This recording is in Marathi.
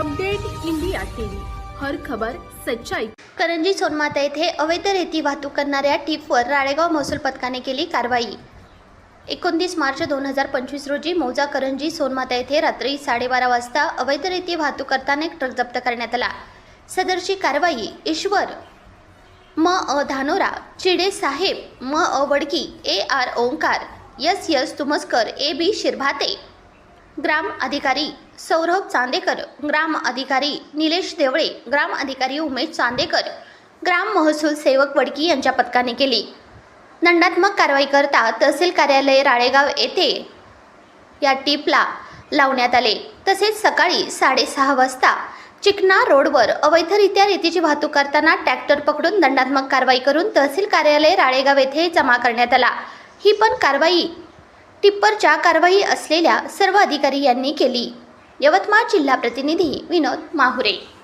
Update India TV. हर खबर सच्चाई. करंजी सोनमाता येथे अवैध रेती वाहतूक करणाऱ्या टीपवर राळेगाव महसूल पथकाने केली कारवाई. एकोणतीस मार्च दोन हजार पंचवीस रोजी मौजा करंजी सोनमाता येथे रात्री साडेबारा वाजता अवैध रेती वाहतूक करताना एक ट्रक जप्त करण्यात आला. सदरची कारवाई ईश्वर. म अ धानोरा चिडे साहेब म अ Wadki A R Omkar S S Tumaskar A B Shirbhate ग्राम अधिकारी सौरभ चांदेकर ग्राम अधिकारी निलेश देवळे ग्राम अधिकारी उमेश चांदेकर ग्राम महसूल सेवक वडकी यांच्या पथकाने केली. दंडात्मक कारवाई करता तहसील कार्यालय राळेगाव येथे या टीपला लावण्यात आले. तसेच सकाळी साडेसहा वाजता चिकना रोडवर अवैधरित्या रेतीची वाहतूक करताना ट्रॅक्टर पकडून दंडात्मक कारवाई करून तहसील कार्यालय राळेगाव येथे जमा करण्यात आला. ही पण कारवाई टिप्परच्या कारवाई असलेल्या सर्व अधिकारी यांनी केली. यवतमाळ जिल्हा प्रतिनिधी विनोद माहुरे